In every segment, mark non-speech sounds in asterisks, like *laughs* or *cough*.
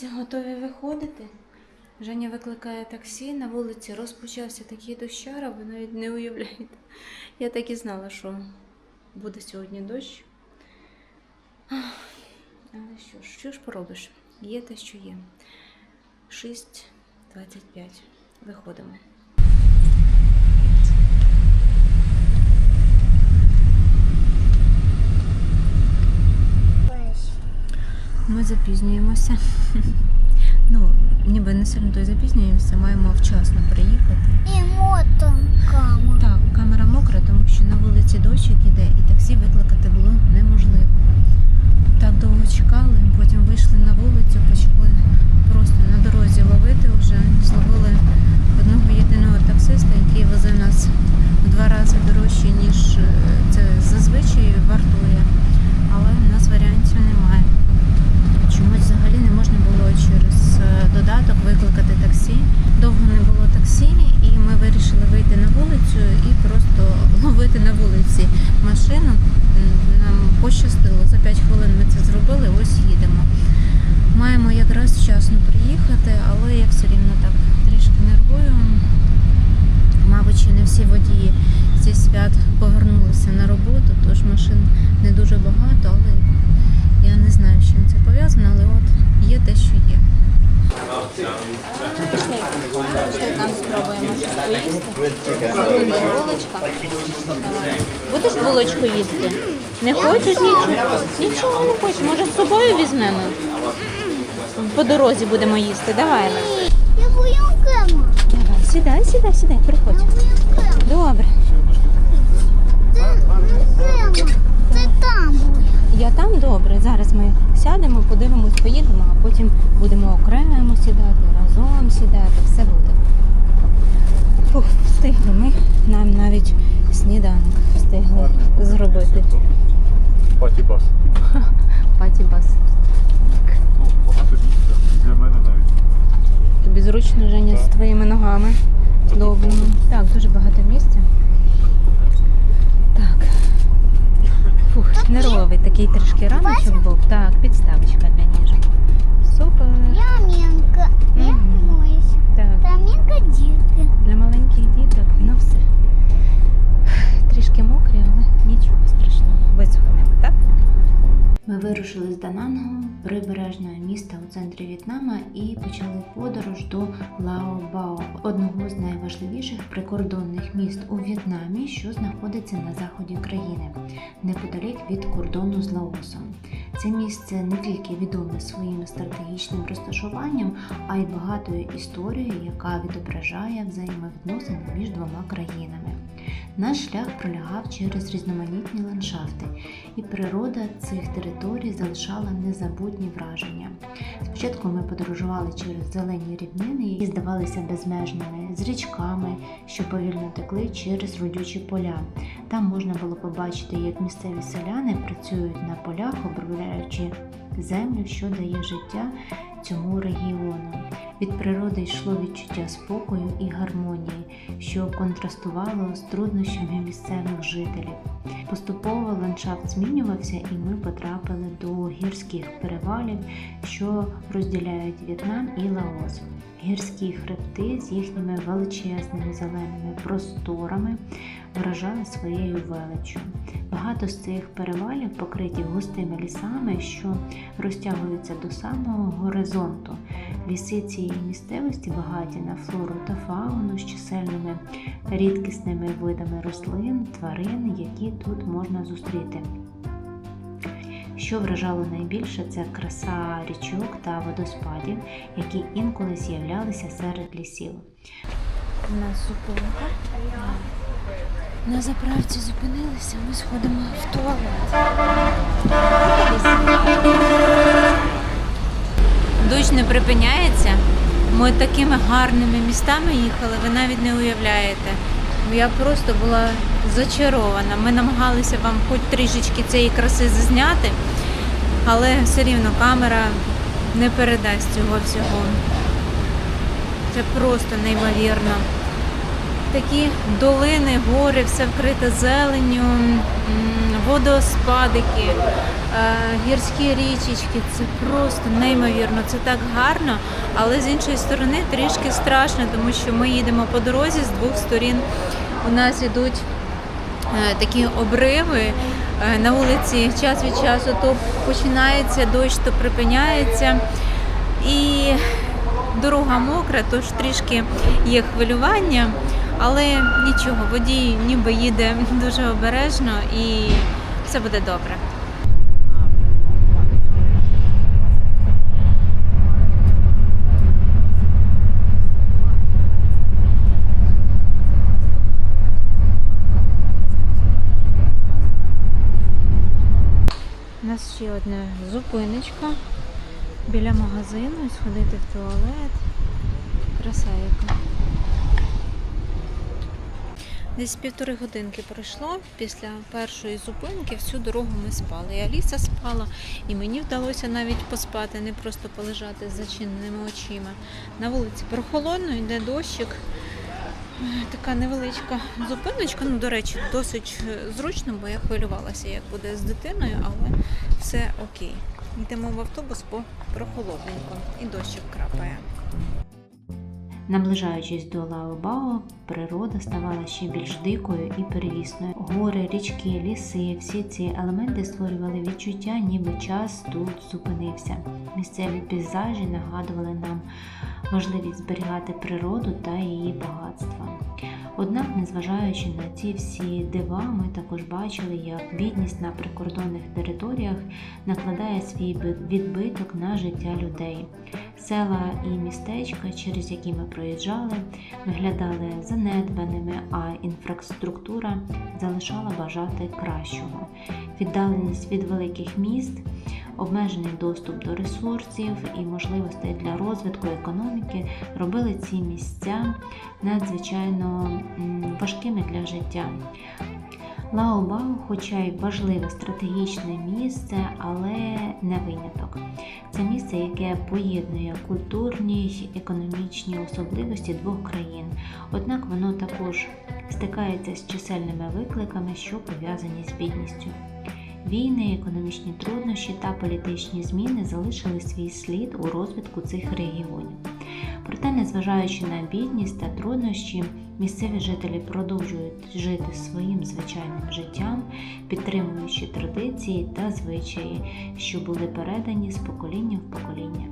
Зібралися, готові виходити. Женя викликає таксі, на вулиці розпочався такий дощара, ви навіть не уявляєте. Я так і знала, що буде сьогодні дощ. Але що ж, що ж поробиш? Є те, що є. 6.25. Виходимо. Ми запізнюємося. *laughs* Ну, ніби не сильно то й запізнюємося, маємо вчасно приїхати. І мотокама. Так, камера мокра, тому що на вулиці дощик іде і таксі викликати було неможливо. Так довго чекали, потім вийшли на вулицю, почали просто на дорозі ловити вже. Зловили одного єдиного таксиста, який везе нас в два рази дорожче, ніж е, це зазвичай вартує. Але в нас варіантів немає. Чомусь взагалі не можна було через е, додаток викликати таксі. Довго не було таксі, і ми вирішили вийти на вулицю і просто ловити на вулиці машину. Нам пощастило. За 5 хвилин ми це зробили, ось їдемо. Маємо якраз вчасно приїхати, але я все рівно так трішки нервую. Мабуть, ще не всі водії зі свят повернулися на роботу, тож машин не дуже багато, але я не знаю, з чим це пов'язано, але от є те, що є. Там спробуємо щось поїсти. Булочка. Будеш булочку їсти? Не хочеш нічого? Нічого не хочеш. Може з собою візьмемо? По дорозі будемо їсти. Давай. Я воєнкема. Давай, сідай, сідай, сідай, приходь. Добре. Ти там. Я там добре. Зараз ми сядемо, подивимось, поїдемо, а потім будемо окремо сідати, разом сідати, все буде. Фух, встигли ми. Нам навіть сніданок встигли зробити. Патібас. Паті-бас. *laughs* Ну, багато місця. Для мене навіть. Тобі зручно, Женя, з твоїми ногами. Добре. Так, дуже багато місця. Так. Фух, нервовий такий трішки раночок був. Так, підставочка для ніжок. Супер. Я Мінка. Я Мгм. моюся. Так. Та Мінка дітки. Для маленьких діток, ну все. Трішки мокрі, але нічого страшного. Висохнемо, так? Ми вирушили з прибережного міста у центрі В'єтнама, і почали подорож до Лао-Бао, одного з найважливіших прикордонних міст у В'єтнамі, що знаходиться на заході країни, неподалік від кордону з Лаосом. Це місце не тільки відоме своїм стратегічним розташуванням, а й багатою історією, яка відображає взаємовідносини між двома країнами. Наш шлях пролягав через різноманітні ландшафти, і природа цих територій залишала незабутні враження. Спочатку ми подорожували через зелені рівнини, які здавалися безмежними, з річками, що повільно текли через родючі поля. Там можна було побачити, як місцеві селяни працюють на полях, обробляючи землю, що дає життя цьому регіону. Від природи йшло відчуття спокою і гармонії, що контрастувало з труднощами місцевих жителів. Поступово ландшафт змінювався, і ми потрапили до гірських перевалів, що розділяють В'єтнам і Лаос. Гірські хребти з їхніми величезними зеленими просторами вражали своєю величчю. Багато з цих перевалів покриті густими лісами, що розтягуються до самого горизонту. Ліси цієї місцевості багаті на флору та фауну з чисельними рідкісними видами рослин, тварин, які тут можна зустріти. Що вражало найбільше, це краса річок та водоспадів, які інколи з'являлися серед лісів. У нас зупинка. На заправці зупинилися, ми сходимо в туалет. Дощ не припиняється. Ми такими гарними містами їхали, ви навіть не уявляєте. Я просто була зачарована. Ми намагалися вам хоч трішечки цієї краси зазняти, але все рівно камера не передасть цього всього. Це просто неймовірно. Такі долини, гори, все вкрите зеленню, водоспадики, е, гірські річечки. Це просто неймовірно. Це так гарно, але з іншої сторони трішки страшно, тому що ми їдемо по дорозі з двох сторін. У нас ідуть е, такі обриви. Е, На вулиці час від часу то починається дощ, то припиняється. І дорога мокра, тож трішки є хвилювання, але нічого, водій ніби їде дуже обережно і все буде добре. У нас ще одна зупиночка біля магазину сходити в туалет. Краса яка. Десь півтори годинки пройшло після першої зупинки. Всю дорогу ми спали. І Аліса спала, і мені вдалося навіть поспати, не просто полежати з зачиненими очима. На вулиці прохолодно, йде дощик. Така невеличка зупиночка. Ну, до речі, досить е, зручно, бо я хвилювалася, як буде з дитиною, але все окей. Йдемо в автобус, бо прохолодненько і дощик крапає. Наближаючись до Лаобао, природа ставала ще більш дикою і перевісною. Гори, річки, ліси, всі ці елементи створювали відчуття, ніби час тут зупинився. Місцеві пейзажі нагадували нам важливість зберігати природу та її багатства. Однак, незважаючи на ці всі дива, ми також бачили, як бідність на прикордонних територіях накладає свій відбиток на життя людей. Села і містечка, через які ми проїжджали, виглядали занедбаними, а інфраструктура залишала бажати кращого. Віддаленість від великих міст, обмежений доступ до ресурсів і можливостей для розвитку економіки робили ці місця надзвичайно важкими для життя. Лаобао, хоча й важливе стратегічне місце, але не виняток. Це місце, яке поєднує культурні й економічні особливості двох країн. Однак воно також стикається з чисельними викликами, що пов'язані з бідністю. Війни, економічні труднощі та політичні зміни залишили свій слід у розвитку цих регіонів. Проте, незважаючи на бідність та труднощі, місцеві жителі продовжують жити своїм звичайним життям, підтримуючи традиції та звичаї, що були передані з покоління в покоління.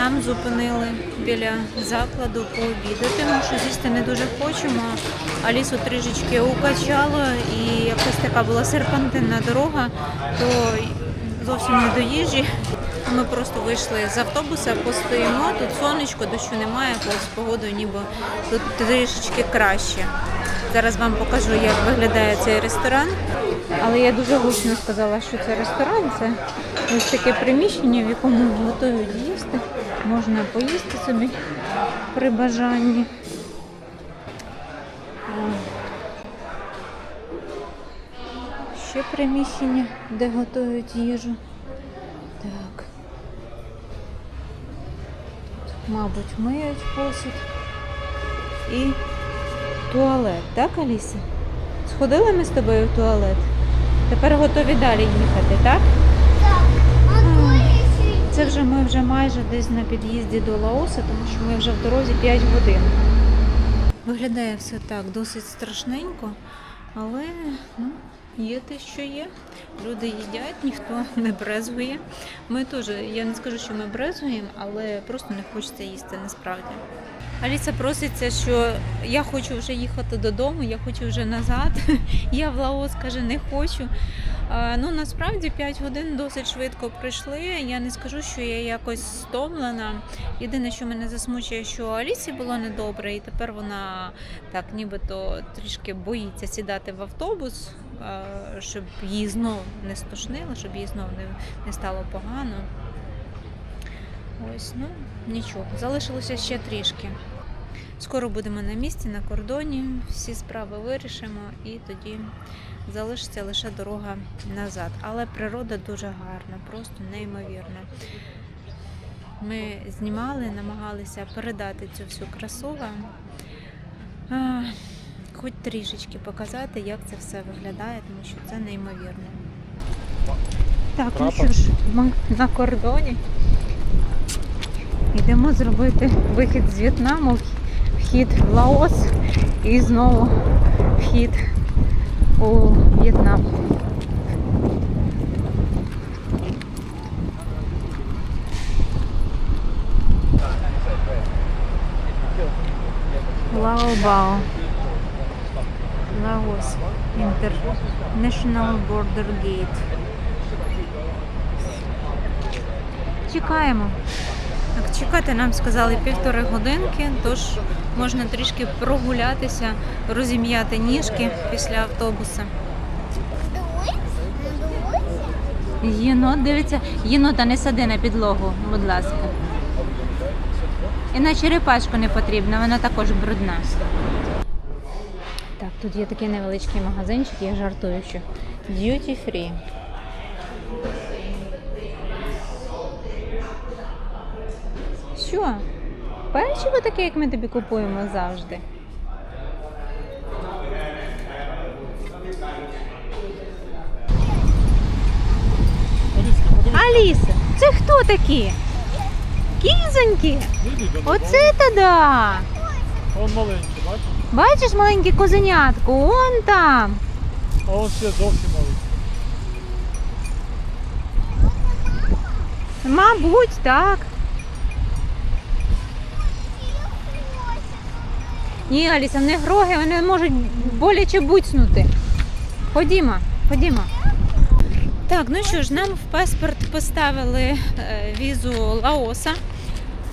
Нам зупинили біля закладу пообідати, тому що з'їсти не дуже хочемо. Алісу трішечки укачало і якось така була серпантинна дорога, то зовсім не до їжі. Ми просто вийшли з автобуса, постоїмо, тут сонечко, дощу немає, бо з погодою ніби тут трішечки краще. Зараз вам покажу, як виглядає цей ресторан. Але я дуже гучно сказала, що це ресторан. Це ось таке приміщення, в якому готують їсти. Можна поїсти собі при бажанні. Ще приміщення, де готують їжу. Так. Тут, мабуть, миють посуд. І туалет, так, Аліса? Сходили ми з тобою в туалет? Тепер готові далі їхати, так? Це вже ми вже майже десь на під'їзді до Лаоса, тому що ми вже в дорозі 5 годин. Виглядає все так досить страшненько, але ну, є те, що є. Люди їдять, ніхто *laughs* не брезгує. Ми теж, я не скажу, що ми брезгуємо, але просто не хочеться їсти насправді. Аліса проситься, що я хочу вже їхати додому, я хочу вже назад. *laughs* Я в Лаос каже, не хочу. Ну насправді 5 годин досить швидко пройшли. Я не скажу, що я якось стомлена. Єдине, що мене засмучує, що Алісі було недобре, і тепер вона так нібито трішки боїться сідати в автобус, щоб її знов не стошнило, щоб їй знов не, стало погано. Ось, ну нічого, залишилося ще трішки. Скоро будемо на місці, на кордоні, всі справи вирішимо і тоді залишиться лише дорога назад. Але природа дуже гарна, просто неймовірна. Ми знімали, намагалися передати цю всю красу Хоч трішечки показати, як це все виглядає, тому що це неймовірно. Так, ну що ж, ми на кордоні. Йдемо зробити вихід з В'єтнаму, вхід в Лаос і знову вхід у В'єтнам. Лаобао. Laos International Border Gate. Чекаємо. Чекати нам сказали півтори годинки, тож можна трішки прогулятися, розім'яти ніжки після автобуса. Єнот, дивиться, єнота не сади на підлогу, будь ласка. І на черепашку не потрібно, вона також брудна. Так, тут є такий невеличкий магазинчик, я жартую, що duty free. Що? Печиво таке, як ми тобі купуємо завжди. Аліса, це хто такі? Кізоньки? Оце та да! Он маленький, бачиш? Бачиш маленьке козенятко? Он там. А он ще зовсім маленький. Мабуть, так. Ні, Аліса, не гроги, вони можуть боляче буцнути. Ходімо, ходімо. Так, ну що ж, нам в паспорт поставили е, візу Лаоса.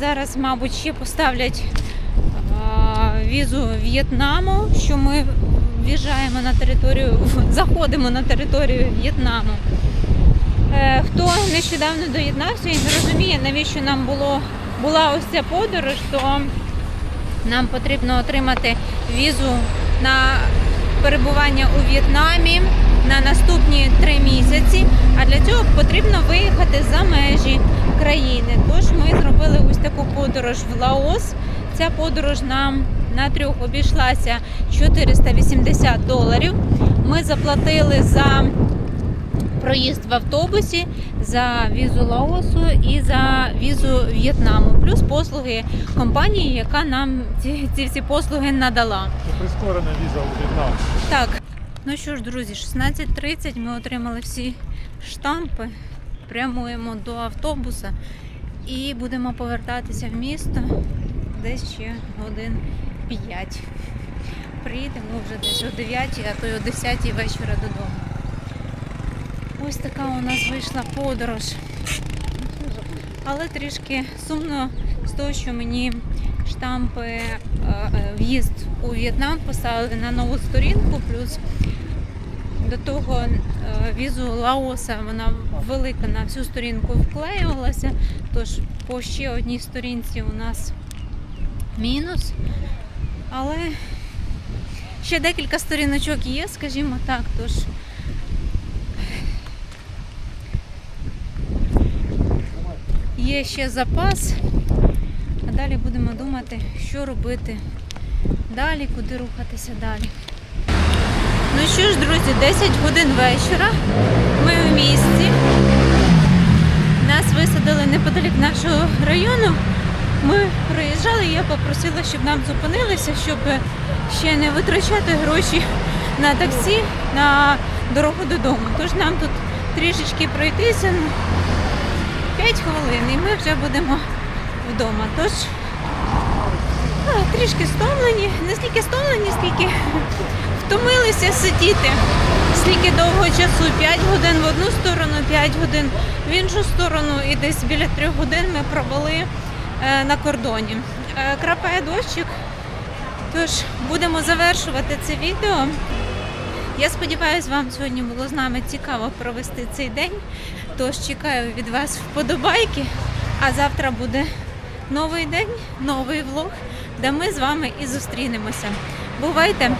Зараз, мабуть, ще поставлять е, візу В'єтнаму, що ми в'їжджаємо на територію, *laughs* заходимо на територію В'єтнаму. Е, Хто нещодавно доєднався і не розуміє, навіщо нам було, була ось ця подорож, то нам потрібно отримати візу на перебування у В'єтнамі на наступні три місяці. А для цього потрібно виїхати за межі країни. Тож ми зробили ось таку подорож в Лаос. Ця подорож нам на трьох обійшлася 480 доларів. Ми заплатили за проїзд в автобусі, за візу Лаосу і за візу В'єтнаму, плюс послуги компанії, яка нам ці, ці всі послуги надала. Це прискорена віза у В'єтнам. Так, ну що ж, друзі, 16.30 ми отримали всі штампи, прямуємо до автобуса і будемо повертатися в місто десь ще годин 5. Приїдемо вже десь о 9, а то й о 10 вечора додому. Ось така у нас вийшла подорож. Але трішки сумно з того, що мені штампи е, е, в'їзд у В'єтнам поставили на нову сторінку, плюс до того е, візу Лаоса вона велика на всю сторінку вклеювалася. Тож по ще одній сторінці у нас мінус. Але ще декілька сторіночок є, скажімо так. Тож є ще запас. А далі будемо думати, що робити далі, куди рухатися далі. Ну що ж, друзі, 10 годин вечора. Ми в місті. Нас висадили неподалік нашого району. Ми приїжджали, я попросила, щоб нам зупинилися, щоб ще не витрачати гроші на таксі на дорогу додому. Тож нам тут трішечки пройтися. Ну, 5 хвилин і ми вже будемо вдома. Тож трішки стомлені, не стільки стомлені, скільки втомилися сидіти. Стільки довго часу, 5 годин в одну сторону, 5 годин в іншу сторону, і десь біля 3 годин ми провели е, на кордоні. Е, крапає дощик, тож будемо завершувати це відео. Я сподіваюся, вам сьогодні було з нами цікаво провести цей день. Тож чекаю від вас вподобайки, а завтра буде новий день, новий влог, де ми з вами і зустрінемося. Бувайте!